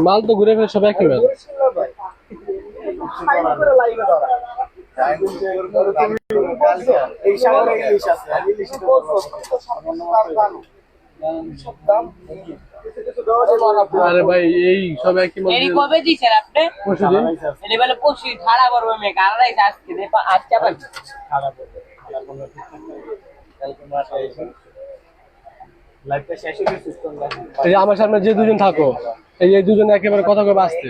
মাল তো ঘুরে ফিরে সব একই মাল। এই আরে ভাই এই সব একই কবে দিছেন আপনি? পরশু এলি বলে পশি ধারা বড় মে কারাই আজকে দে আজকে পাই আমার সামনে যে দুজন থাকো এই এই দুজন একেবারে কথা কবে আসতে।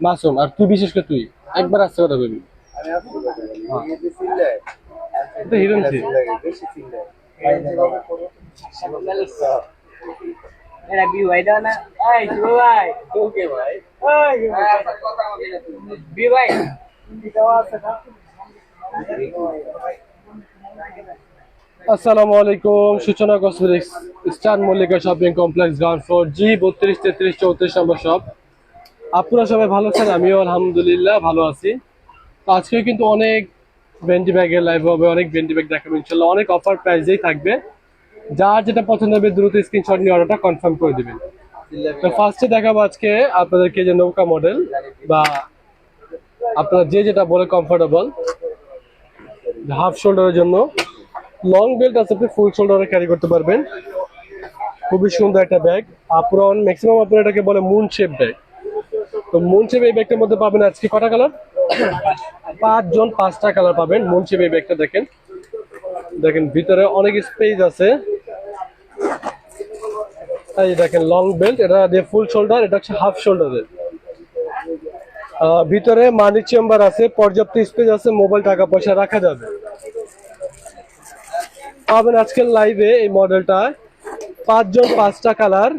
মাসুম আর তুই বিশেষ করে তুই একবার আসতে কথা কবি হিরণ ছিল। এরা বি ভাই দাও না। এই ভাই ওকে ভাই। বি ভাই আসসালামু আলাইকুম Suchona cosmetics star Mallika shopping complex ground floor G বত্রিশ তেত্রিশ চৌত্রিশ নম্বর শপ। আপনারা সবাই ভালো আছেন? আমিও আলহামদুলিল্লাহ ভালো আছি। তো আজকে কিন্তু অনেক বেন্টি ব্যাগের লাইভ হবে অনেক বেন্টি ব্যাগ দেখাবো ইনশাল্লাহ অনেক অফার প্রাইসেই থাকবে। যার যেটা পছন্দ হবে, দ্রুত স্ক্রিনশট নিয়ে অর্ডারটা কনফার্ম করে দিবেন। তো ফার্স্টে দেখাবো আজকে আপনাদেরকে যে নৌকা মডেল বা আপনারা যে যেটা বলে কমফোর্টেবল হাফ শোল্ডারের জন্য। লং বেল্ট আছে, আপনি ফুল শোল্ডারে ক্যারি করতে পারবেন। খুবই সুন্দর একটা ব্যাগ আপরন ম্যাক্সিমাম আপনার এটাকে বলে মুন শেপ ব্যাগ তো মুন শেপ এই ব্যাগটার মধ্যে পাবেন আজকে কটা কালার পাঁচজন পাঁচটা কালার পাবেন। মুন শেপ এই ব্যাগটা দেখেন। দেখেন, ভিতরে অনেক স্পেস আছে। এই দেখেন লং বেল্ট এটা দিয়ে ফুল শোল্ডার এটা হচ্ছে হাফ শোল্ডারের ভিতরে মানি চেম্বার আছে, পর্যাপ্ত স্পেস আছে মোবাইল টাকা পয়সা রাখা যাবে। পাবেন আজকের লাইভে এই মডেলটা পাঁচজন পাঁচটা কালার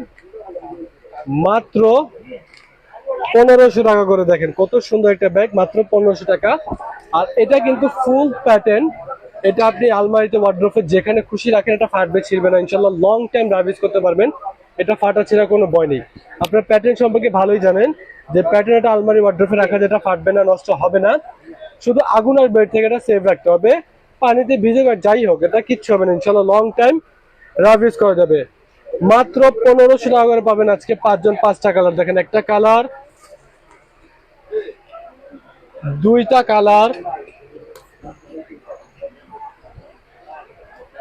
মাত্র পনেরোশো টাকা করে দেখেন, কত সুন্দর একটা ব্যাগ মাত্র পনেরোশো টাকা। আর এটা কিন্তু ফুল প্যাটার্ন এটা আপনি আলমারিতে ওয়ার্ড্রোফে যেখানে খুশি রাখেন, এটা ফাটবে ছিড়বে না। ইনশাল্লাহ লং টাইম রাবিজ করতে পারবেন। এটা ফাটা ছেঁড়া কোনো ভয় নেই। আপনার প্যাটার্ন সম্পর্কে ভালোই জানেন যে প্যাটার্ন এটা আলমারি ওয়ার্ড্রোফে রাখা যেটা ফাটবে না, নষ্ট হবে না। শুধু আগুন আর বেড থেকে এটা সেভ রাখতে হবে। পানিতে ভিজে যাই হোক, এটা কিচ্ছু হবে না। ইনশাল্লাহ লং টাইম রাবিজ করা যাবে। মাত্র পনেরোশো টাকা করে পাবেন আজকে পাঁচজন পাঁচটা কালার দেখেন একটা কালার দুইটা কালার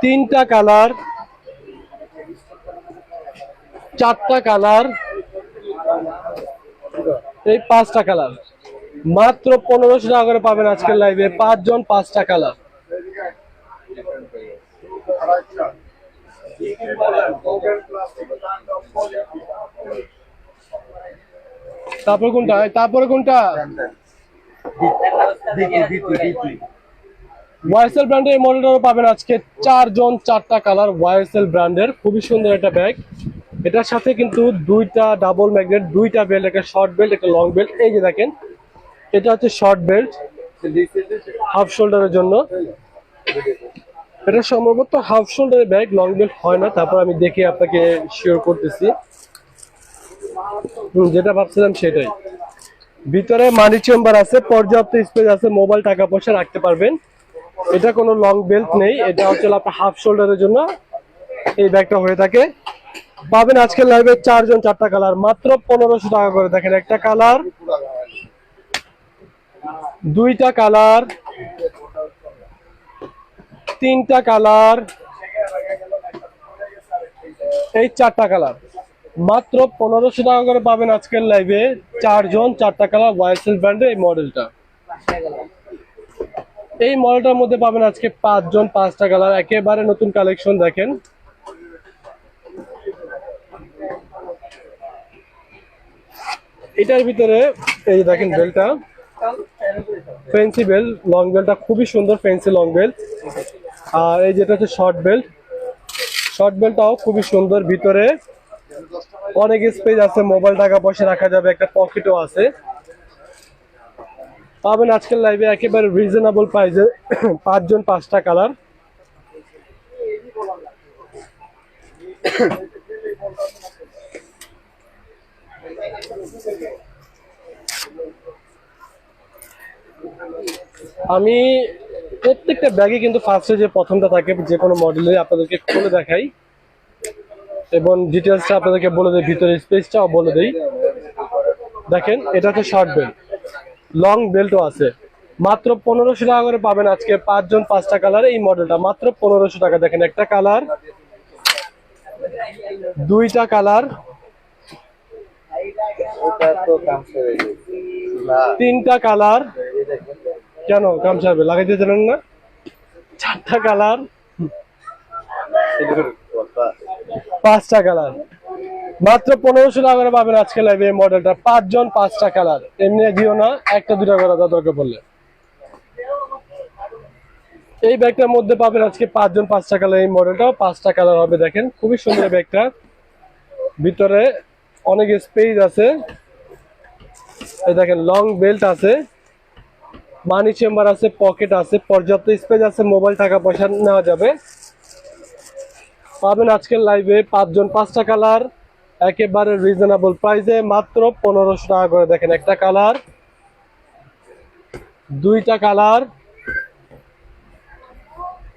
তিনটা কালার চারটা কালার। এই পাঁচটা কালার। মাত্র পনেরোশো টাকা করে পাবেন আজকের লাইভে পাঁচজন পাঁচটা কালার। তারপরে কোনটা? তারপরে কোনটা? ওয়াইএসএল ব্র্যান্ডের এই মডেলটাও পাবেন আজকে। চারজন চারটা কালার ওয়াইএসএল ব্র্যান্ডের খুবই সুন্দর একটা ব্যাগ এটার সাথে কিন্তু দুইটা ডাবল ম্যাগনেট দুইটা বেল্ট একটা শর্ট বেল্ট একটা লং বেল্ট এই যে দেখেন, এটা হচ্ছে শর্ট বেল্ট হাফ শোল্ডারের জন্য। এটা সম্ভবত হাফ শোল্ডারের ব্যাগ লং বেল্ট হয় না, তারপর আমি দেখে আপনাকে শিওর করতেছি। যেটা ভাবছিলাম সেটাই। ভিতরে মানি চেম্বার আছে, পর্যাপ্ত স্পেস আছে মোবাইল টাকা পয়সা রাখতে পারবেন। এটা কোনো লং বেল্ট নেই, এটা হচ্ছে আপনার হাফ শোল্ডারের জন্য। এই ব্যাগটা হয়ে থাকে। পাবেন আজকের লাইভে চারজন চারটা কালার মাত্র পনেরোশো টাকা করে। দেখেন একটা কালার দুইটা কালার তিনটা কালার এই চারটা কালার মাত্র পনেরোশো টাকা করে পাবেন আজকের লাইভে চারজন চারটা কালার ওয়াইসেল ব্র্যান্ডের এই মডেলটা এই মডেলটার মধ্যে পাবেন আজকে পাঁচজন পাঁচটা কালার একেবারে নতুন কালেকশন দেখেন। এটার ভিতরে, এই দেখেন বেলটা ফেন্সি বেল লং বেলটা খুবই সুন্দর ফেন্সি লং বেল আর এই যেটা হচ্ছে শর্ট বেল্ট শর্ট বেলটাও খুবই সুন্দর। ভিতরে অনেক স্পেস আছে মোবাইল টাকা পয়সা রাখা যাবে, একটা পকেটও আছে। পাবেন আজকের লাইভে একেবারে রিজনেবল প্রাইসে পাঁচজন পাঁচটা কালার আমি প্রত্যেকটা ব্যাগে কিন্তু ফার্স্টে যে প্রথমটা থাকে, যে কোনো মডেলে আপনাদেরকে খুলে দেখাই। এবং ডিটেলসটা আপনাদেরকে বলে দেই, ভিতরে স্পেসটাও বলে দেই। দেখেন, এটা হচ্ছে শর্ট বেল্ট লং বেল্টও আছে। মাত্র পনেরোশো টাকা করে পাবেন আজকে পাঁচজন, পাঁচটা কালার এই মডেলটা মাত্র পনেরোশো টাকা। দেখেন একটা কালার দুইটা কালার ওটা তো তিনটা কালার। কেন গামছা হবে? লাগাইতে জানেন না? চারটা কালার। পাঁচটা কালার। মাত্র পনেরোশো টাকা করে পাবেন আজকে লাইভে এই মডেলটা পাঁচজন পাঁচটা কালার। এমনি দিও না একটা দুটা করে দাও দরকার পড়লে। এই ব্যাগটার মধ্যে পাবেন আজকে পাঁচজন পাঁচটা কালার এই মডেলটা পাঁচটা কালার হবে দেখেন। খুবই সুন্দর ব্যাগটা। ভিতরে অনেক স্পেস আছে। এই দেখেন লং বেল্ট আছে। মানি চেম্বার আছে পকেট আছে, পর্যাপ্ত স্পেস আছে মোবাইল টাকা পয়সা নেওয়া যাবে। পাবেন আজকের লাইভে পাঁচজন, পাঁচটা কালার একেবারে রিজনেবল প্রাইসে মাত্র পনেরোশো টাকা করে। দেখেন, একটা কালার দুইটা কালার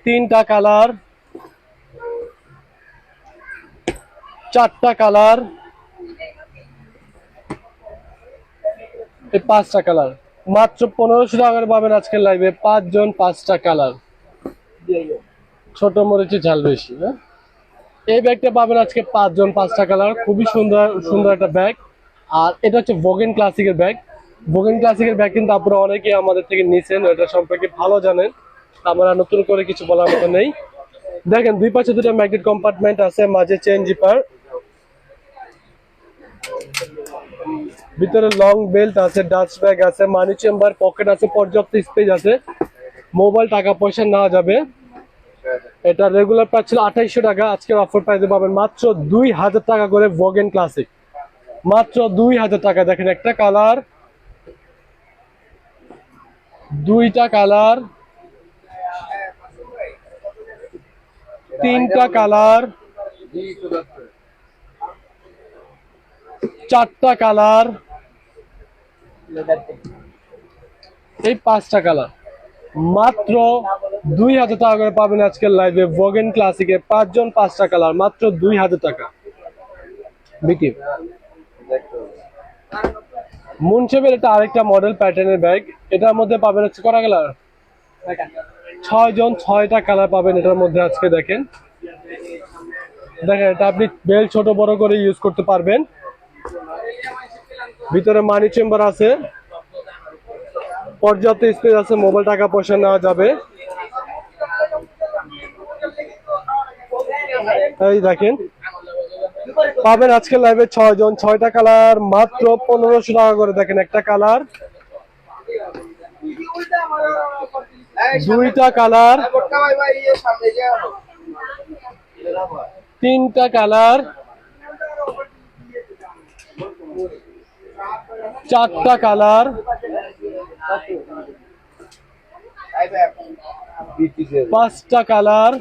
তিনটা কালার চারটা কালার এই পাঁচটা কালার। মাত্র পনেরোশো টাকা করে পাবেন আজকের লাইভে পাঁচজন, পাঁচটা কালার। ছোট মরিচে ঝাল বেশি হ্যাঁ? এই ব্যাগটা পাবেন আজকে পাঁচজন, পাঁচটা কালার। খুবই সুন্দর সুন্দর একটা ব্যাগ। আর এটা হচ্ছে ভোগেন ক্লাসিকের ব্যাগ। ভোগেন ক্লাসিকের ব্যাগ কিন্তু আপনারা অনেকে আমাদের থেকে নিছেন, এটা সম্পর্কে ভালো জানেন। আমরা নতুন করে কিছু বলার মতো নেই। দেখেন, দুই পাশে দুটো ম্যাগনেট কম্পার্টমেন্ট আছে, মাঝে চেন জিপার ভিতরে লং বেল্ট আছে ডাস্ট ব্যাগ আছে মানি চেম্বার পকেট আছে, পর্যাপ্ত স্পেস আছে। মোবাইল টাকা পয়সা নেওয়া যাবে। এটা রেগুলার প্রাইস ছিল আঠাইশশো টাকা, আজকের অফার প্রাইসে পাবেন মাত্র দুই হাজার টাকা করে ভোগেন ক্লাসিক মাত্র দুই হাজার টাকা, দেখেন একটা কালার দুইটা কালার তিনটা কালার চারটা কালার। এই পাঁচটা কালার। মাত্র দুই হাজার টাকা করে পাবেন আজকের লাইভে ভোগেন ক্লাসিকে পাঁচজন পাঁচটা কালার, মাত্র দুই হাজার টাকা। বিকি? মুনসেবের এটা আরেকটা মডেল প্যাটার্নের ব্যাগ এটার মধ্যে পাবেন হচ্ছে কটা কালার? ছয় জন ছয়টা কালার পাবেন এটার মধ্যে আজকে দেখেন। দেখেন, এটা আপনি বেল ছোট বড় করে ইউজ করতে পারবেন। ভিতরে মানি চেম্বার আছে। পর্যাপ্ত স্পেস আছে মোবাইল টাকা পয়সা নেওয়া যাবে। এই দেখেন, পাবেন আজকে লাইভে ছয় জন, ছয়টা কালার মাত্র পনেরোশো টাকা করে দেখেন একটা কালার দুইটা কালার তিনটা কালার চারটা কালার। পাঁচটা কালার।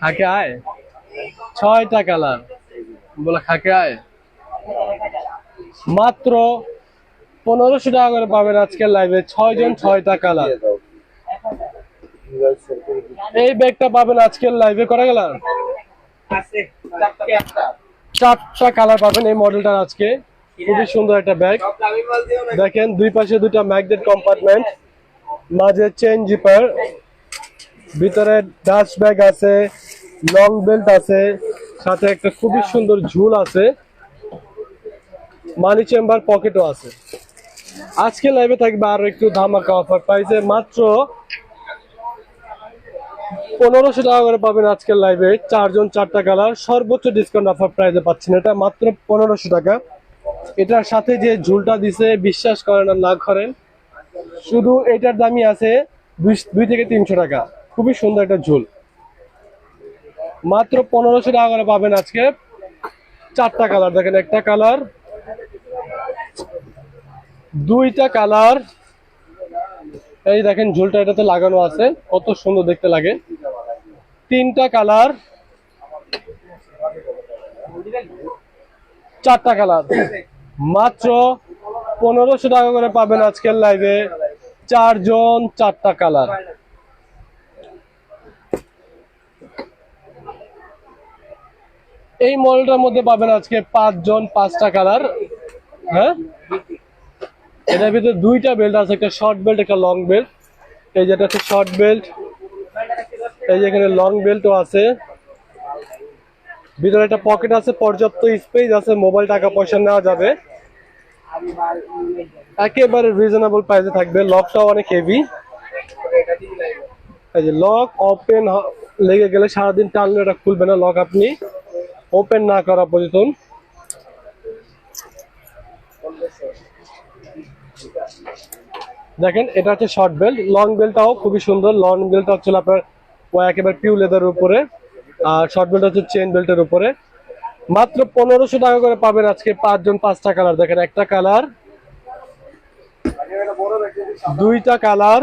খাকে আয়। ছয়টা কালার। বলে খাকে আয়। মাত্র পনেরোশো টাকা করে পাবেন আজকের লাইভে ছয় জন ছয়টা কালার। এই ব্যাগটা পাবেন আজকের লাইভে করা গেলাম চারটা কালার পাবেন এই মডেলটার আজকে। খুবই সুন্দর একটা ব্যাগ দেখেন, দুই পাশে দুটা ম্যাগনেট কম্পার্টমেন্ট মাঝে চেন জিপার ভিতরে ডাস্ট ব্যাগ আছে লং বেল্ট আছে, সাথে একটা খুবই সুন্দর ঝুল আছে মানি চেম্বার পকেটও আছে। আজকে লাইভে থাকবে আরও একটু ধামাকা অফার প্রাইসে মাত্র পনেরোশো টাকা করে পাবেন আজকের লাইভে চারজন চারটা কালার সর্বোচ্চ ডিসকাউন্ট অফার প্রাইসে পাচ্ছেন। এটা মাত্র পনেরোশো টাকা। এটার সাথে যে ঝুলটা দিছে, বিশ্বাস করেন আর না করেন, শুধু এটার দামই আছে দুই- দুই থেকে তিনশো টাকা। খুবই সুন্দর একটা ঝুল। মাত্র পনেরোশো টাকা করে পাবেন আজকে। চারটা কালার দেখেন একটা কালার দুইটা কালার এই দেখেন, ঝুলটা এটাতে লাগানো আছে। কত সুন্দর দেখতে লাগে। তিনটা কালার। চারটা কালার। মাত্র পনেরোশো টাকা করে পাবেন আজকের লাইভে চারজন চারটা কালার। এই মডেলটার মধ্যে পাবেন আজকে পাঁচজন পাঁচটা কালার। হ্যাঁ? এটার ভিতরে দুইটা বেল্ট আছে, একটা শর্ট বেল্ট একটা লং বেল্ট এই যেটা হচ্ছে শর্ট বেল্ট এই যে এখানে লং বেল্টও আছে। ভিতরে একটা পকেট আছে, পর্যাপ্ত স্পেস আছে মোবাইল টাকা পয়সা নেওয়া যাবে। একেবারে রিজনেবল প্রাইসে থাকবে। লকটাও অনেক হেভি এই যে লক ওপেন লেগে গেলে সারাদিন টানলে এটা খুলবে না লক আপনি। ওপেন না করা পর্যন্ত। দেখেন, এটা হচ্ছে শর্ট বেল্ট লং বেল্টটাও খুবই সুন্দর। লং বেল্টটা হচ্ছে আপনার একেবারে পিউ লেদার উপরে, আর শর্ট বেল্ট হচ্ছে চেন বেল্টের উপরে। মাত্র পনেরোশো টাকা করে পাবেন আজকে পাঁচজন পাঁচটা কালার দেখেন, একটা কালার দুইটা কালার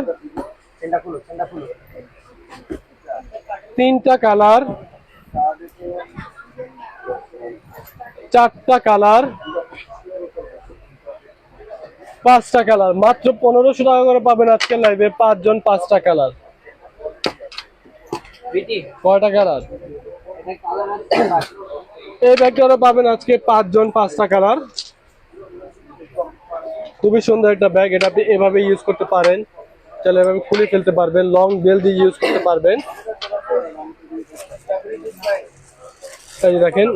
তিনটা কালার চারটা কালার পাঁচটা কালার মাত্র পনেরোশো টাকা করে পাবেন আজকে লাইভে পাঁচজন পাঁচটা কালার। কয়টা কালার? এই ব্যাগটা পাবেন আজকে পাঁচজন পাঁচটা কালার। খুবই সুন্দর একটা ব্যাগ এটা আপনি এভাবে ইউজ করতে পারেন। চাইলে এভাবে খুলে ফেলতে পারবেন লং বেল দিয়ে ইউজ করতে পারবেন। এই দেখেন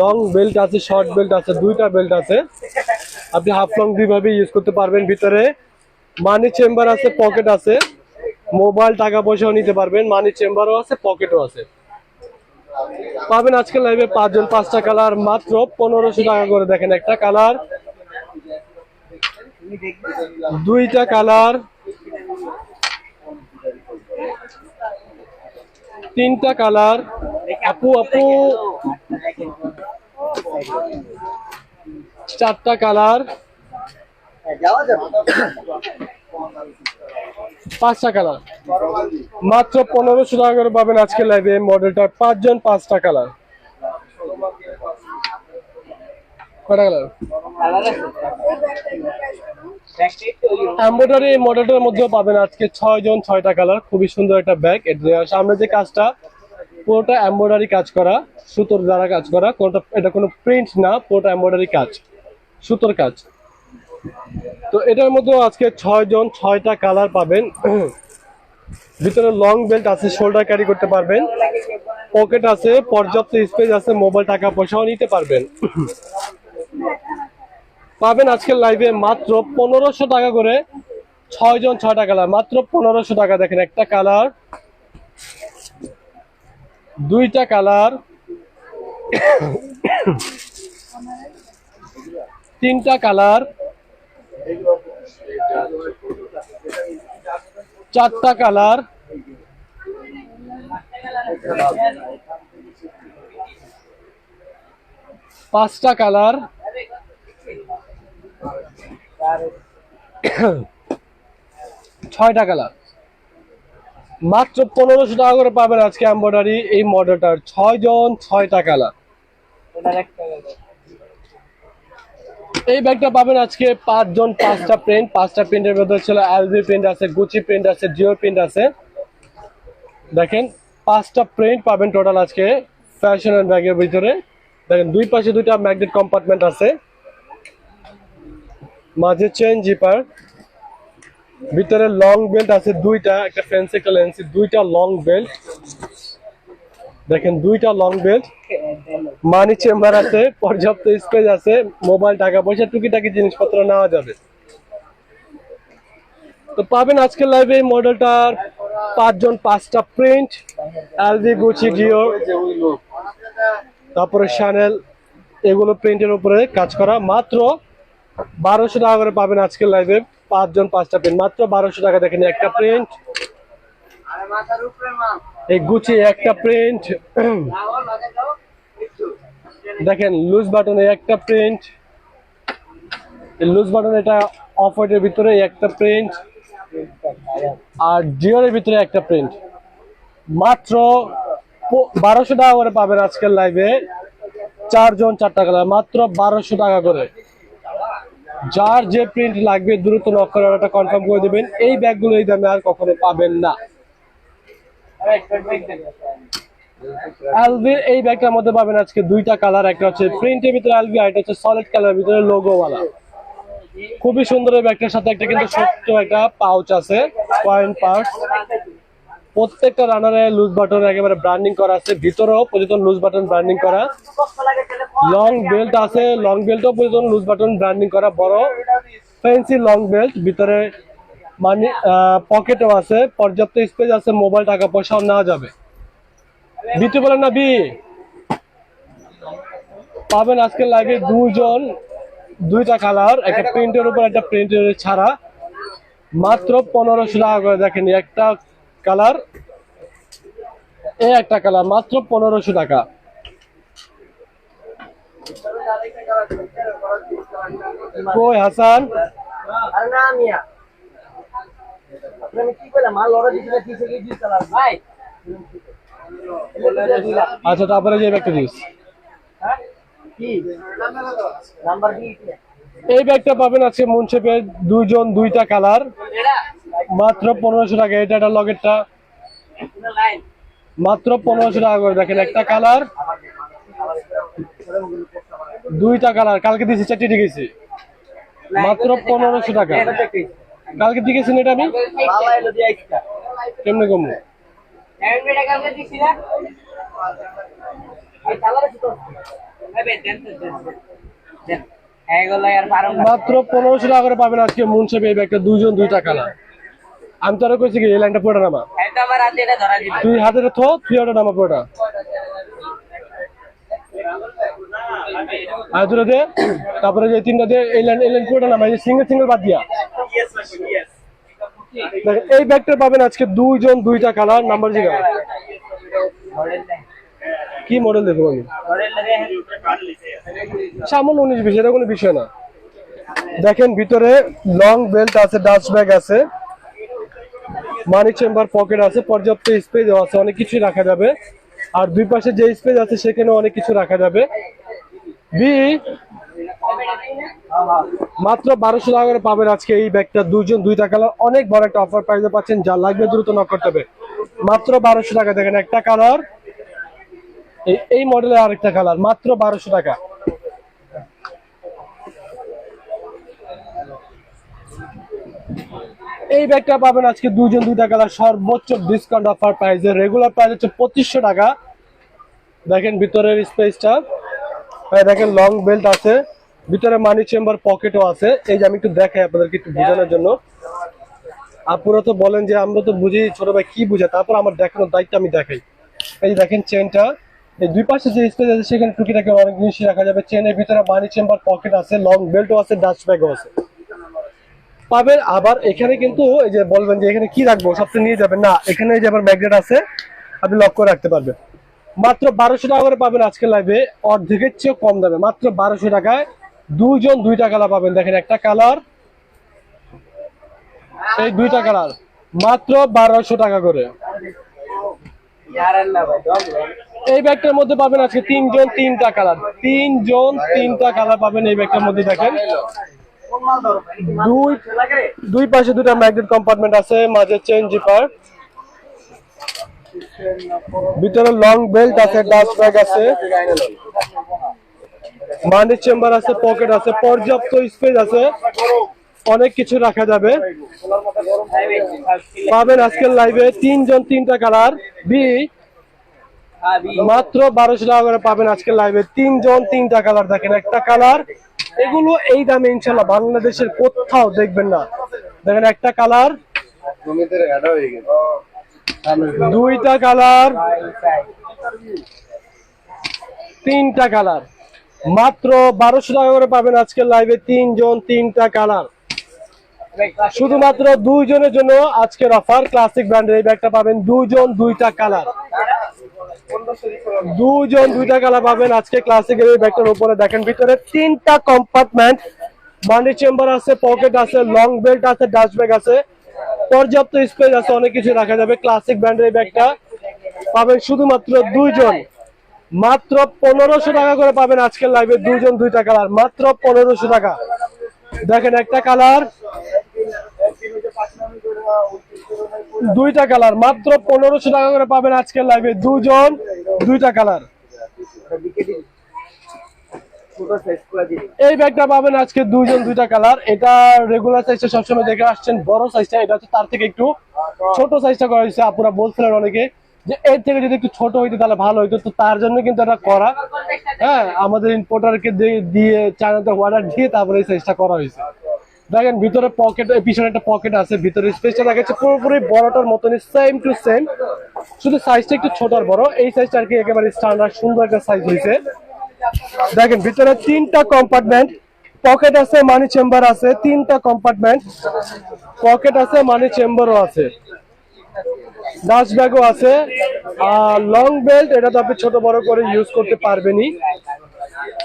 লং বেল্ট আছে শর্ট বেল্ট আছে, দুইটা বেল্ট আছে। আপনি হাফ লং দুইভাবে ইউজ করতে পারবেন ভিতরে। মানি চেম্বার আছে পকেট আছে। মোবাইল টাকা পয়সাও নিতে পারবেন মানি চেম্বারও আছে পকেটও আছে। পাবেন আজকে লাইভে পাঁচজন, পাঁচটা কালার মাত্র পনেরোশো টাকা করে দেখেন একটা কালার দুইটা কালার তিনটা কালার আপু আপু। চারটা কালার। পাঁচটা কালার। মাত্র পনেরোশো টাকা করে পাবেন আজকে লাইভে মডেলটার পাঁচজন পাঁচটা কালার। কয়টা কালার? এই মডেলটার মধ্যেও পাবেন আজকে ছয় জন ছয়টা কালার। খুবই সুন্দর একটা ব্যাগ সামনে যে কাজটা পুরোটা এমব্রয়ডারি কাজ করা, সুতোর দ্বারা কাজ করা, কোনটা, এটা কোনো প্রিন্ট না, পুরোটা এমব্রয়ডারি কাজ, সুতোর কাজ। তো এটার মধ্যেও আজকে ছয় জন ছয়টা কালার পাবেন। ভিতরে লং বেল্ট আছে শোল্ডার ক্যারি করতে পারবেন। পকেট আছে, পর্যাপ্ত স্পেস আছে মোবাইল টাকা পয়সাও নিতে পারবেন। পাবেন আজকের লাইভে মাত্র পনেরোশো টাকা করে ছয় জন ছয়টা কালার মাত্র পনেরোশো টাকা দেখেন, একটা কালার দুইটা কালার। তিনটা কালার। চারটা কালার। পাঁচটা কালার। ছয়টা কালার। মাত্র পনেরোশো টাকা করে পাবেন আজকে এম্বয়ডারি এই মডেলটার। ছয় জন ছয়টা কালার এই ব্যাগটা পাবেন আজকে পাঁচজন পাঁচটা প্রিন্ট পাঁচটা প্রিন্টের মধ্যে ছিল এলভি প্রিন্ট আছে গুচি প্রিন্ট আছে জিও প্রিন্ট আছে। দেখেন পাঁচটা প্রিন্ট পাবেন টোটাল আজকে ফ্যাশন অ্যান্ড ব্যাগের ভিতরে। দেখেন দুই পাশে দুইটা ম্যাগনেট কম্পার্টমেন্ট আছে। মাঝে চেন জিপার ভিতরে লং বেল্ট আছে দুইটা, একটা ফ্যান্সি কালেন্সি দুইটা লং বেল্ট দেখেন, দুইটা লং বেল্ট মানি চেম্বার আছে, পর্যাপ্ত স্পেস আছে মোবাইল টাকা পয়সা, টুকিটাকি জিনিসপত্র নেওয়া যাবে। তো পাবেন আজকের লাইভে এই মডেলটার পাঁচজন, পাঁচটা প্রিন্ট এলভি গুচি জিও তারপরে শ্যানেল এগুলো প্রিন্টের উপরে কাজ করা। মাত্র বারোশো টাকা করে পাবেন আজকের লাইভে পাঁচজন পাঁচটা প্রিন্ট মাত্র বারোশো টাকা দেখেন, একটা প্রিন্ট এই গুচি একটা প্রিন্ট দেখেন লুজ বাটনে একটা প্রিন্ট লুজ বাটন এটা অফ হোয়াইটের ভিতরে একটা প্রিন্ট আর জিওর ভিতরে একটা প্রিন্ট মাত্র বারোশো টাকা করে পাবেন আজকের লাইভে চারজন চারটা কালার মাত্র বারোশো টাকা করে। যার যে প্রিন্ট লাগবে, দ্রুত নক করে অর্ডারটা কনফার্ম করে দেবেন। এই ব্যাগগুলো এই দামে আর কখনো পাবেন না। অ্যালভির এই ব্যাগটার মধ্যে পাবেন আজকে দুইটা কালার একটা হচ্ছে প্রিন্টের ভিতরে অ্যালভি আর হচ্ছে সলিড কালার ভিতরে লোগো ওয়ালা। খুবই সুন্দর এই ব্যাগটার সাথে একটা কিন্তু ছোট্ট একটা পাউচ আছে পয়েন্ট পার্টস প্রত্যেকটা রানারে লুজ বাটন একেবারে ব্র্যান্ডিং করা আছে। ভিতরেও পর্যন্ত লুজ বাটন ব্র্যান্ডিং করা। লং বেল্ট আছে লং বেল্টও পর্যন্ত লুজ বাটন ব্র্যান্ডিং করা। বড় ফ্যান্সি লং বেল্ট ভিতরে মানি পকেটও আছে। পর্যাপ্ত স্পেস আছে মোবাইল টাকা পয়সাও নেওয়া যাবে। বিটু বলেন না বি পাবেন আজকে লাগে দুজন দুইটা কালার একটা প্রিন্টের উপর, একটা প্রিন্টের ছাড়া। মাত্র পনেরোশো টাকা করে দেখেন, একটা কালার? এই একটা কালার মাত্র পনেরোশো টাকা। কই হাসান? আচ্ছা তারপরে যে ব্যাগটা দিস। কি? এই ব্যাগটা পাবেন আজকে মুন্সেপের দুইজন দুইটা কালার। মাত্র পনেরোশো টাকা, এটা একটা লাইন মাত্র পনেরোশো টাকা করে দেখেন, একটা কালার, দুইটা কালার, কালকে দিয়েছি, চারটি দিয়েছি। মাত্র পনেরোশো টাকা। কালকে দিয়েছেন এটা আমি? কেমনে কমু? মাত্র পনেরোশো টাকা করে পাবেন আজকে মুন্সেপ এই ব্যাগটা, দুইজন, দুইটা কালার। আমি তোরা কইছি কি এই লাইনটা পুরোটা নামা। এটা আমার হাতে এটা ধরা দিবে। তুই হাতে থো তুই ওটা নামা পুরোটা। আর দুটো দে তারপরে যে তিনটা দে এই লাইন এই লাইন পুরোটা নামা এই সিঙ্গেল সিঙ্গেল বাদ দিয়া। এই ব্যাগটা পাবেন আজকে দুইজন দুইটা কালার নাম্বার জিগা মডেল কি মডেল দেখব আমি? সামান্য উনিশ বিশ এটা কোনো বিষয় না। দেখেন ভিতরে লং বেল্ট আছে ডাস্ট ব্যাগ আছে। মানি চেম্বার পকেট আছে, পর্যাপ্ত স্পেস আছে, অনেক কিছু রাখা যাবে। আর দুই পাশে যে স্পেস আছে সেখানে অনেক কিছু রাখা যাবে। বি মাত্র বারোশো টাকা করে পাবেন আজকে এই ব্যাগটা। দুজন দুইটা কালার অনেক বড় একটা অফার প্রাইসে পাচ্ছেন, যা লাগবে দ্রুত নক করতে হবে। মাত্র বারোশো টাকা, দেখেন একটা কালার এই মডেলের আরেকটা কালার মাত্র বারোশো টাকা। এই ব্যাগটা পাবেন আজকে দুজন দুইটা কালার, সর্বোচ্চ ডিসকাউন্ট অফার প্রাইসে রেগুলার প্রাইস হচ্ছে পঁচিশশো টাকা। দেখেন ভিতরের স্পেসটা দেখেন লং বেল্ট আছে। ভিতরে মানি চেম্বার পকেটও আছে। এই যে আমি একটু দেখাই আপনাদেরকে একটু বোঝানোর জন্য। আপনারা তো বলেন যে, আমরা তো বুঝি, ছোট ভাই কি বুঝে? তারপর আমার দেখানোর দায়িত্ব আমি দেখাই। এই যে দেখেন চেনটা এই দুই পাশে যে স্পেস আছে, সেখানে টুকিটাকে অনেক জিনিস রাখা যাবে। চেনের ভিতরে মানি চেম্বার পকেট আছে লং বেল্টও আছে ডাস্ট ব্যাগও আছে। পাবেন। আবার এখানে কিন্তু এই যে বলবেন যে এখানে কি রাখব সবচেয়ে নিয়ে যাবেন। না, এখানে যে আবার ম্যাগনেট আছে, আপনি লক করে রাখতে পারবেন। মাত্র বারোশো টাকা করে পাবেন আজকে লাইভে অর্ধেকের চেয়ে কম দামে। মাত্র বারোশো টাকায় দুইজন দুইটা কালার পাবেন। দেখেন একটা কালার এই দুইটা কালার মাত্র বারোশো টাকা করে। এই ব্যাগটার মধ্যে পাবেন আজকে তিনজন তিনটা কালার তিনজন তিনটা কালার পাবেন এই ব্যাগটার মধ্যে, দেখেন। দুই দুই পাশে দুটা ম্যাগনেট কম্পার্টমেন্ট আছে, মাঝে চেন জিপার। ভিতরে লং বেল্ট আছে ডাস্ট ব্যাগ আছে। মানি চেম্বার আছে, পকেট আছে, পর্যাপ্ত স্পেস আছে। অনেক কিছু রাখা যাবে। পাবেন আজকের লাইভে তিনজন, তিনটা কালার। বি, মাত্র বারোশো টাকা করে পাবেন আজকের লাইভে। তিনজন, তিনটা কালার দেখেন, একটা কালার এগুলো এই দামে ইনশাল্লাহ বাংলাদেশের কোথাও দেখবেন না। দেখেন একটা কালার। দুইটা কালার। তিনটা কালার। মাত্র বারোশো টাকা করে পাবেন আজকের লাইভে তিনজন, তিনটা কালার। শুধুমাত্র দুইজনের জন্য আজকের অফার ক্লাসিক ব্র্যান্ডের এই ব্যাগটা পাবেন দুইজন, দুইটা কালার। দুইজন দুইটা কালার পাবেন আজকে ক্লাসিকের এই ব্যাগটার উপরে। দেখেন ভিতরে তিনটা কম্পার্টমেন্ট মানি চেম্বার আছে পকেট আছে লং বেল্ট আছে ডাস্ট ব্যাগ আছে। পর্যাপ্ত স্পেস আছে, অনেক কিছু রাখা যাবে ক্লাসিক ব্র্যান্ডের ব্যাগটা পাবেন শুধুমাত্র দুইজন। মাত্র পনেরোশো টাকা করে পাবেন আজকের লাইভে দুজন দুইটা কালার মাত্র পনেরোশো টাকা। দেখেন একটা কালার দুইটা কালার, মাত্র পনেরোশো টাকা করে পাবেন আজকের লাইভে দুজন, দুইটা কালার। এই ব্যাগটা পাবেন আজকে দুইজন দুইটা কালার। এটা রেগুলার সাইজটা সবসময় দেখে আসছেন, বড় সাইজটা এটা হচ্ছে তার থেকে একটু ছোট সাইজটা করা হয়েছে আপনারা বলছিলেন অনেকে যে এর থেকে যদি একটু ছোট হইতো তাহলে ভালো হইতো। তো তার জন্য কিন্তু এটা করা। হ্যাঁ আমাদের ইম্পোর্টারকে দিয়ে চায়নাতে অর্ডার দিয়ে তারপরে এই সাইজটা করা হয়েছে। দেখেন, ভিতরে পকেট পিছনে একটা পকেট আছে, ভিতরে স্পেসটা দেখা যাচ্ছে পুরোপুরি বড়টার মতন সেম টু সেম শুধু সাইজটা একটু ছোট আর বড়, এই সাইজটা আর কি একেবারে স্ট্যান্ডার্ড সুন্দর একটা সাইজ হয়েছে। দেখেন, ভিতরে তিনটা কম্পার্টমেন্ট পকেট আছে মানি চেম্বার আছে, তিনটা কম্পার্টমেন্ট পকেট আছে মানি চেম্বারও আছে। ডাস্ট ব্যাগও আছে, আর লং বেল্ট এটা তো আপনি ছোট বড় করে ইউজ করতে পারবেনই।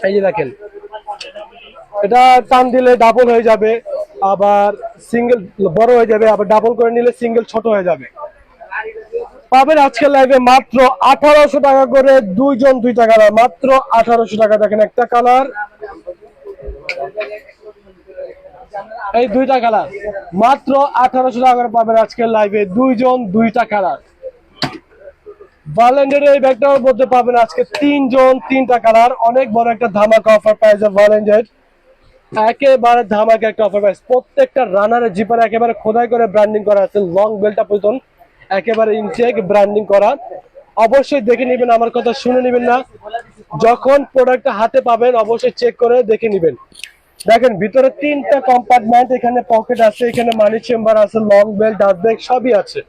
এই যে দেখেন, এটা টান দিলে ডাবল হয়ে যাবে। আবার সিঙ্গেল বড় হয়ে যাবে, আবার ডাবল করে নিলে সিঙ্গেল ছোট হয়ে যাবে। পাবেন আজকের লাইভে মাত্র আঠারোশো টাকা করে দুইজন দুইটা কালার মাত্র আঠারোশো টাকা দেখেন একটা কালার এই দুইটা কালার মাত্র আঠারোশো টাকা করে পাবেন আজকের লাইভে দুইজন দুইটা কালার ভালেন্ডের এই ব্যাগটার মধ্যে পাবেন আজকে তিনজন তিনটা কালার অনেক বড় একটা ধামাকা অফার পাইছে ভালেন্ডের একেবারে ধামাকা একটা অফার পাইছে প্রত্যেকটা রানারের জিপারে একেবারে খোদাই করে ব্র্যান্ডিং করা আছে। লং বেলটা পর্যন্ত একেবারে ইনটেক ব্র্যান্ডিং করা। অবশ্যই দেখে নেবেন, আমার কথা শুনে নেবেন না। যখন প্রোডাক্টটা হাতে পাবেন, অবশ্যই চেক করে দেখে নেবেন। দেখেন, ভিতরে তিনটা কম্পার্টমেন্ট এখানে পকেট আছে, এখানে মানি চেম্বার আছে লং বেল্ট ডাস্ট ব্যাগ সবই আছে।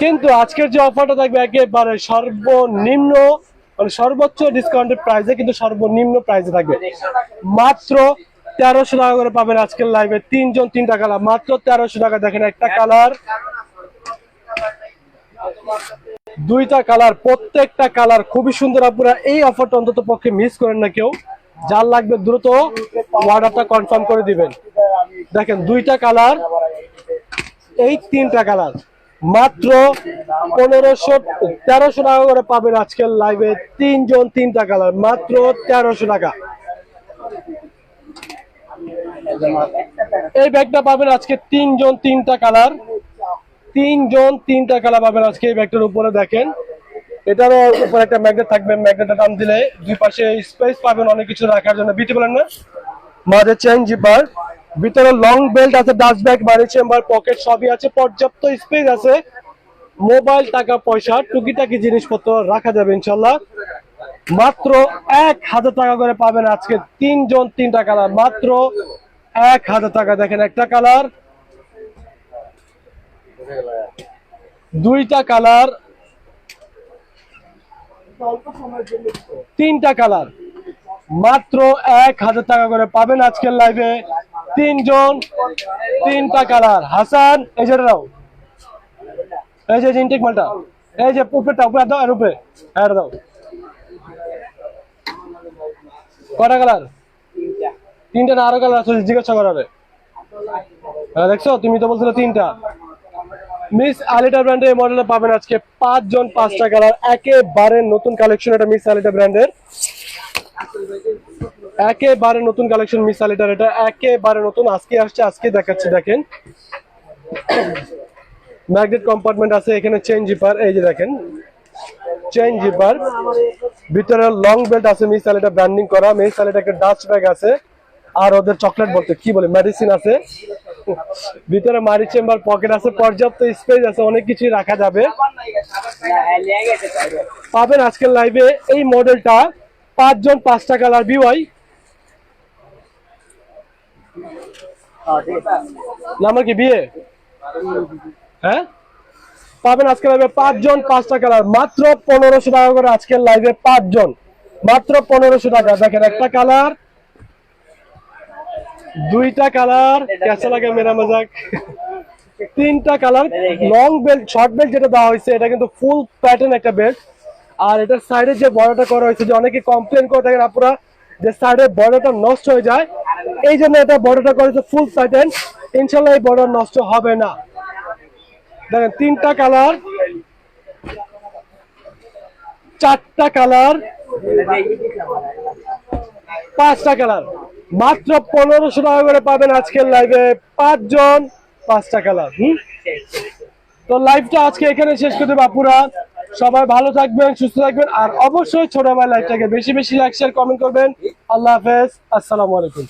কিন্তু আজকের যে অফারটা থাকবে, একেবারে সর্বনিম্ন মানে সর্বোচ্চ ডিসকাউন্টেড প্রাইসে কিন্তু সর্বনিম্ন প্রাইসে থাকবে। মাত্র তেরোশো টাকা করে পাবেন আজকের লাইভে তিনজন, তিনটা কালার মাত্র তেরোশো টাকা। দেখেন একটা কালার দুইটা কালার প্রত্যেকটা কালার খুবই সুন্দর আপনারা এই অফারটা অন্তত পক্ষে মিস করেন না কেউ। যার লাগবে দ্রুত অর্ডারটা কনফার্ম করে দিবেন। দেখেন দুইটা কালার এই তিনটা কালার মাত্র পনেরোশো, তেরোশো টাকা করে পাবেন আজকের লাইভে তিনজন, তিনটা কালার মাত্র তেরোশো টাকা। এই ব্যাগটা পাবেন আজকে তিনজন তিনটা কালার। তিনজন তিনটা কালার পাবেন আজকে এই ব্যাগটার উপরে দেখেন। এটারও উপরে একটা ম্যাগনেট থাকবে ম্যাগনেটটা টান দিলে দুই পাশে স্পেস পাবেন অনেক কিছু রাখার জন্য। বিটি বলেন না? মাঝে চেন জিপার ভিতরে লং বেল্ট আছে dust bag money chamber pocket সবই আছে, পর্যাপ্ত স্পেস আছে। মোবাইল টাকা পয়সা, টুকিটাকি জিনিসপত্র রাখা যাবে ইনশাল্লাহ মাত্র এক হাজার টাকা করে পাবেন আজকে তিনজন তিনটা কালার। মাত্র এক হাজার টাকা দেখেন একটা কালার। দুইটা কালার। তিনটা কালার। মাত্র এক হাজার টাকা করে পাবেন আজকের লাইভে তিনজন, তিনটা কালার। হাসান, এই যে দাও। এই যে ইনটেক মালটা। এই যে উপরেটা উপরে দাও, আর উপরে। হ্যাঁ দাও। কটা কালার? তিনটা না, আরও কালার আছে, জিজ্ঞাসা করাবে হ্যাঁ দেখছ? তুমি তো বলছিলে তিনটা। মিস আলিটা ব্র্যান্ডের এই মডেলে পাবেন আজকে পাঁচজন, পাঁচটা কালার, একেবারে নতুন কালেকশন এটা মিস আলিটা ব্র্যান্ডের একেবারে নতুন কালেকশন মিস আলিটার এটা, একেবারে নতুন। আজকে আসছে, আজকে দেখাচ্ছি, দেখেন। ম্যাগনেট কম্পার্টমেন্ট আছে, এখানে চেন জিপার এই যে দেখেন। চেন জিপার ভিতরে লং বেল্ট আছে মিস আলিটা ব্র্যান্ডিং করা। মিস আলিটা একটা ডাস্ট ব্যাগ আছে। আর ওদের চকলেট বলতে কি বলে? মেডিসিন আছে। ভিতরে মারি চেম্বার পকেট আছে, পর্যাপ্ত স্পেস আছে, অনেক কিছুই রাখা যাবে। পাবেন আজকের লাইভে এই মডেলটা পাঁচজন পাঁচটা কালার বিওয়াই নাম্বার কি বিয়ে হ্যাঁ? পাবেন আজকের লাইভে পাঁচজন পাঁচটা কালার মাত্র পনেরোশো টাকা করে আজকের লাইভে পাঁচজন। মাত্র পনেরোশো টাকা। দেখেন একটা কালার দুইটা কালার কেসা লাগে মেরা মজাক। তিনটা colour long belt short belt যেটা দেওয়া হয়েছে, এটা কিন্তু ফুল প্যাটার্ন একটা বেল্ট আর এটার সাইডে যে বড়টা করা হয়েছে, যে অনেকে কমপ্লেন করে থাকেন আপনারা যে সাইডে বড়টা নষ্ট হয়ে যায়। এই জন্য এটা বড়টা করেছে ফুল প্যাটার্ন ইনশাল্লাহ এই বর্ডার নষ্ট হবে না। দেখেন, তিনটা কালার, চারটা কালার, পাঁচটা কালার। মাত্র পনেরোশো টাকা করে পাবেন আজকের লাইভে পাঁচজন পাঁচটা কালার হুম। তো লাইভটা আজকে এখানে শেষ করতে বাপুরা সবাই ভালো থাকবেন, সুস্থ থাকবেন, আর অবশ্যই ছোট ভাই লাইভটাকে বেশি বেশি লাইক শেয়ার কমেন্ট করবেন। আল্লাহ হাফেজ, আসসালামু আলাইকুম।